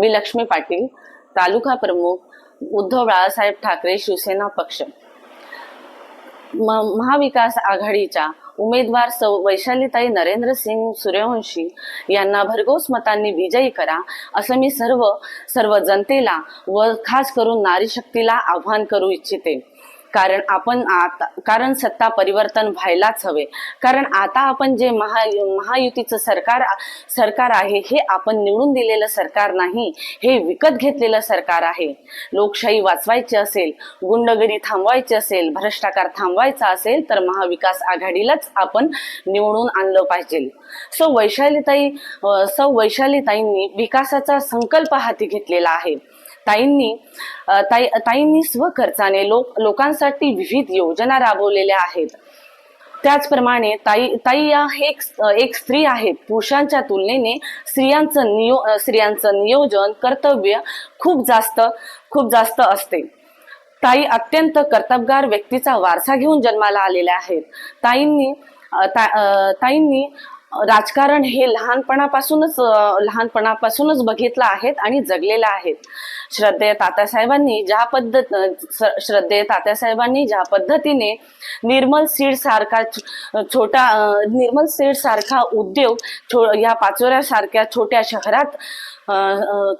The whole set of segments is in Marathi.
मी लक्ष्मी पाटील तालुका प्रमुख उद्धव बाळासाहेब ठाकरे शिवसेना पक्ष. म- महाविकास आघाडीच्या उमेदवार सौ वैशालीताई नरेंद्र सिंग सूर्यवंशी यांना भरघोस मतांनी विजयी करा असं मी सर्व सर्व जनतेला व खास करून नारी शक्तीला आव्हान करू इच्छिते. कारण आपण आता कारण सत्ता परिवर्तन व्हायलाच हवे. कारण आता आपण जे महा महायुतीचं सरकार सरकार आहे हे आपण निवडून दिलेलं सरकार नाही हे विकत घेतलेलं सरकार आहे. लोकशाही वाचवायची असेल गुंडगिरी थांबवायची असेल भ्रष्टाचार थांबवायचा असेल तर महाविकास आघाडीलाच आपण निवडून आणलं पाहिजे. सो वैशालीताई सौ वैशालीताईंनी विकासाचा संकल्प हाती घेतलेला आहे. ताईंनी ताई ताईंनी स्वखर्चाने लोक लोकांसाठी विविध योजना राबवलेल्या आहेत. त्याचप्रमाणे ताई ताई या हे एक एक स्त्री आहेत. पुरुषांच्या तुलनेने स्त्रियांचं नियो स्त्रियांचं नियोजन कर्तव्य खूप जास्त खूप जास्त असते. ताई अत्यंत कर्तबगार व्यक्तीचा वारसा घेऊन जन्माला आलेल्या आहेत. ताईंनी ता- ताईंनी राजकारण हे लहानपणापासूनच लहानपणापासूनच बघितलं आहेत आणि जगलेलं आहेत. श्रद्धेय तात्यासाहेबांनी ज्या पद्धत श्रद्धेय तात्यासाहेबांनी ज्या पद्धतीने निर्मल सीड सारखा छोटा निर्मल सीड सारखा उद्योग छो या पाचोऱ्यासारख्या छोट्या शहरात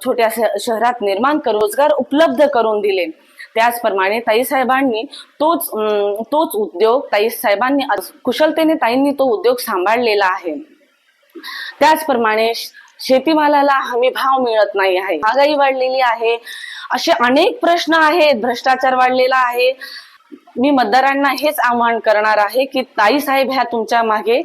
छोट्या श- शहरात निर्माण करून रोजगार उपलब्ध करून दिले. त्याचप्रमाणे ताई साहेबांनी तोच तोच उद्योग ताई साहेबांनी आज कुशलतेने ताईंनी तो उद्योग सांभाळलेला आहे. त्याचप्रमाणे शेतीमालाला हमी भाव मिळत नाही आहे. महागाई वाढलेली आहे. असे अनेक प्रश्न आहेत. भ्रष्टाचार वाढलेला आहे. मी मतदारांना हेच आवाहन करणार आहे की ताई साहेब ह्या तुमच्या मागे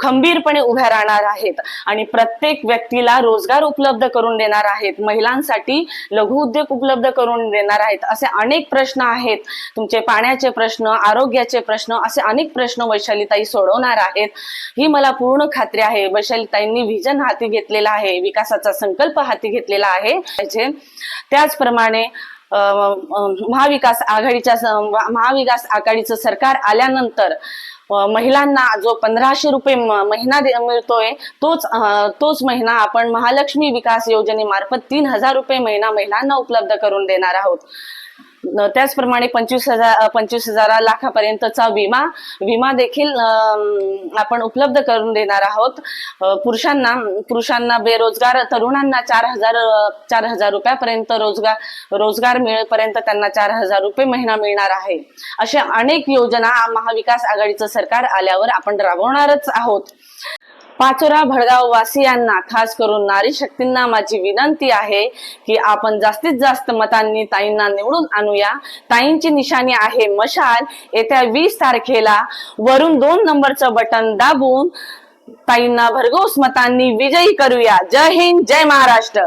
खंबीरपणे उभ्या राहणार आहेत आणि प्रत्येक व्यक्तीला रोजगार उपलब्ध करून देणार आहेत. महिलांसाठी लघु उद्योग उपलब्ध करून देणार आहेत. असे अनेक प्रश्न आहेत. तुमचे पाण्याचे प्रश्न आरोग्याचे प्रश्न असे अनेक प्रश्न वैशालीताई सोडवणार आहेत. ही मला पूर्ण खात्री आहे. वैशालीताईंनी व्हिजन हाती घेतलेला आहे. विकासाचा संकल्प हाती घेतलेला आहे. त्याचप्रमाणे महाविकास आघाडीच्या महाविकास आघाडीचं सरकार आल्यानंतर महिलांना जो पंधराशे रुपये महिना दे- मिळतोय तोच तोच महिना आपण महालक्ष्मी विकास योजनेमार्फत तीन हजार रुपये महिना महिलांना उपलब्ध करून देणार आहोत. त्याचप्रमाणे पंचवीस हजार पंचवीस हजार लाखापर्यंतचा विमा विमा देखील आपण उपलब्ध करून देणार आहोत. पुरुषांना पुरुषांना बेरोजगार तरुणांना चार हजार चार हजार रुपयापर्यंत रोजगार रोजगार मिळेपर्यंत त्यांना चार हजार रुपये महिना मिळणार आहे. अशा अनेक योजना महाविकास आघाडीचं सरकार आल्यावर आपण राबवणारच आहोत. पाचोरा भडगाव वासियांना खास करून नारी शक्तींना माझी विनंती आहे की आपण जास्तीत जास्त मतांनी ताईंना निवडून आणूया. ताईंची निशाणी आहे मशाल. येत्या वीस तारखेला वरून दोन नंबरचं बटन दाबून ताईंना भरघोस मतांनी विजयी करूया. जय हिंद जय महाराष्ट्र.